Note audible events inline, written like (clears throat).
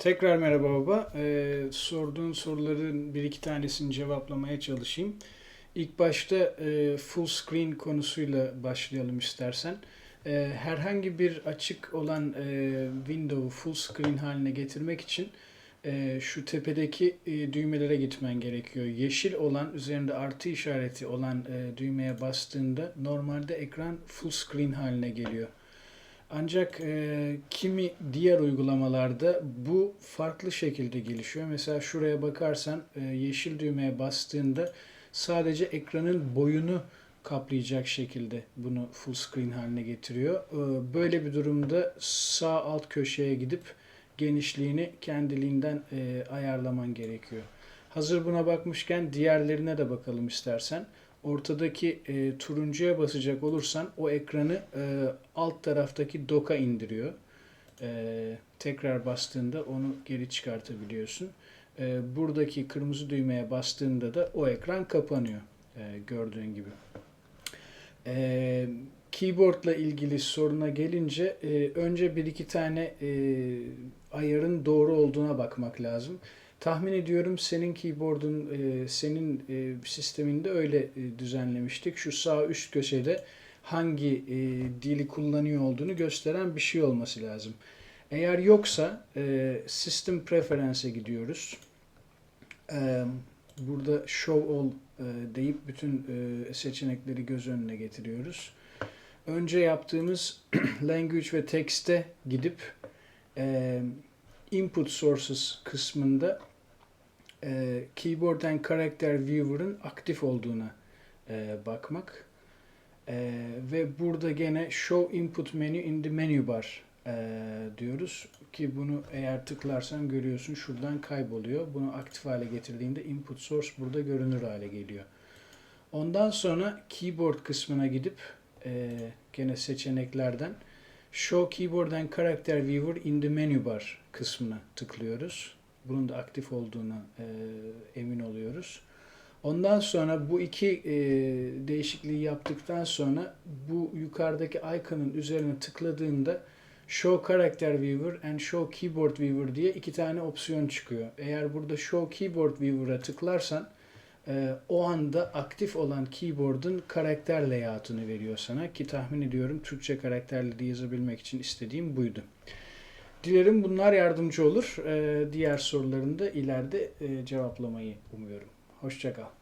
Tekrar merhaba baba. Ee, sorduğun soruların bir iki tanesini cevaplamaya çalışayım. İlk başta e, full screen konusuyla başlayalım istersen. E, herhangi bir açık olan e, window'u full screen haline getirmek için e, şu tepedeki e, düğmelere gitmen gerekiyor. Yeşil olan üzerinde artı işareti olan e, düğmeye bastığında normalde ekran full screen haline geliyor. Ancak e, kimi diğer uygulamalarda bu farklı şekilde gelişiyor. Mesela şuraya bakarsan e, yeşil düğmeye bastığında sadece ekranın boyunu kaplayacak şekilde bunu full screen haline getiriyor. E, böyle bir durumda sağ alt köşeye gidip genişliğini kendiliğinden e, ayarlaman gerekiyor. Hazır buna bakmışken diğerlerine de bakalım istersen ortadaki e, turuncuya basacak olursan o ekranı e, alt taraftaki doka indiriyor. E, tekrar bastığında onu geri çıkartabiliyorsun. E, buradaki kırmızı düğmeye bastığında da o ekran kapanıyor e, gördüğün gibi. E, keyboardla ilgili soruna gelince e, önce bir iki tane e, ayarın doğru olduğuna bakmak lazım. Tahmin ediyorum senin keyboard'un, e, senin e, sisteminde öyle e, düzenlemiştik. Şu sağ üst köşede hangi e, dili kullanıyor olduğunu gösteren bir şey olması lazım. Eğer yoksa e, System Preference'e gidiyoruz. E, burada Show All e, deyip bütün e, seçenekleri göz önüne getiriyoruz. Önce yaptığımız (clears throat) Language ve Text'e gidip e, Input Sources kısmında e, Keyboard and Character Viewer'ın aktif olduğuna e, bakmak. E, ve burada gene Show Input Menu in the Menu Bar e, diyoruz. Ki bunu eğer tıklarsan görüyorsun şuradan kayboluyor. Bunu aktif hale getirdiğinde Input Source burada görünür hale geliyor. Ondan sonra Keyboard kısmına gidip e, gene seçeneklerden Show Keyboard and Character Viewer in the Menu Bar kısmına tıklıyoruz. Bunun da aktif olduğuna e, emin oluyoruz. Ondan sonra bu iki e, değişikliği yaptıktan sonra bu yukarıdaki icon'ın üzerine tıkladığında Show Character Viewer and Show Keyboard Viewer diye iki tane opsiyon çıkıyor. Eğer burada Show Keyboard Viewer'a tıklarsan e, o anda aktif olan keyboard'un karakter layout'unu veriyor sana ki tahmin ediyorum Türkçe karakterleri yazabilmek için istediğim buydu. Dilerim bunlar yardımcı olur. E, diğer sorularını da ileride e, cevaplamayı umuyorum. Hoşçakal.